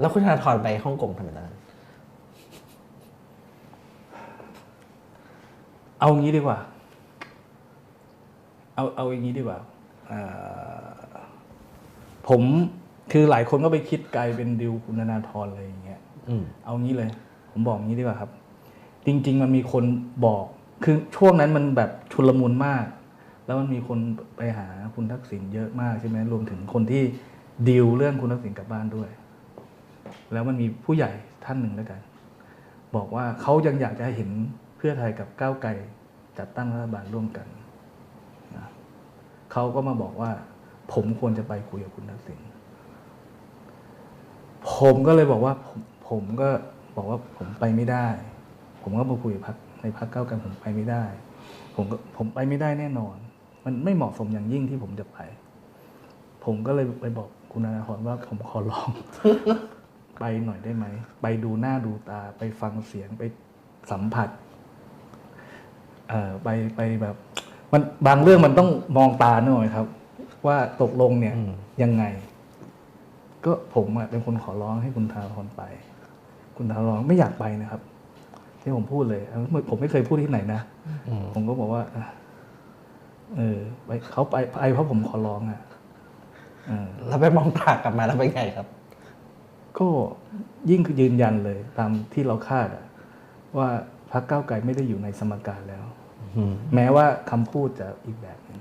แล้วคุณธนาธรไปฮ่องกงทำไมตอนนั้นเอางี้ดีกว่า เอาเอาอย่างนี้ดีกว่าเอ่อผมคือหลายคนก็ไปคิดไกลเป็นดิวคุณธนาธรอะไรอย่างเงี้ยอืมเอางี้เลย ผมบอกงี้ดีกว่าครับ จริง ๆ มันมีคนบอก คือช่วงนั้นมันแบบชุลมุนมาก แล้วมันมีคนไปหาคุณทักษิณเยอะมากใช่ไหมรวมถึงคนที่ดีลเรื่องคุณทักษิณกลับบ้านด้วย แล้วมันมีผู้ใหญ่ท่านหนึ่งแล้วกัน บอกว่าเขายังอยากจะเห็นเพื่อไทยกับก้าวไกลจัดตั้งรัฐบาลร่วมกันนะเขาก็มาบอกว่า ผมควรจะไปคุยกับคุณทักษิณผมก็เลยบอกว่าผมผมก็บอกว่าผมไปไม่ได้ ผมก็มาคุยกับพักในพักเก้าวไกันผมไปไม่ได้ ผมก็ผมไปไม่ได้แน่นอน มันไม่เหมาะสมอย่างยิ่งที่ผมจะไป ผมก็เลยไปบอกคุณนาธรว่าผมขอร้อง ไปหน่อยได้ไหม ไปดูหน้าดูตา ไปฟังเสียงไปสัมผัส เอ่อไปไปแบบ มันบางเรื่องมันต้องมองตาหน่อยครับ ว่าตกลงเนี่ยอืมยังไง ก็ผมอะเป็นคนขอร้องให้คุณธนาธรไป คุณธนาธรไม่อยากไปนะครับที่ผมพูดเลยผมไม่เคยพูดที่ไหนนะอืมผมก็บอกว่าเออไปเขาไปไปเพราะผมขอร้องอะเออแล้วไปมองตากลับมาแล้วเป็นไงครับ ก็ยิ่งคือยืนยันเลยตามที่เราคาดอะว่าพรรคก้าวไกลไม่ได้อยู่ในสมการแล้วอืมแม้ว่าคำพูดจะอีกแบบหนึ่ง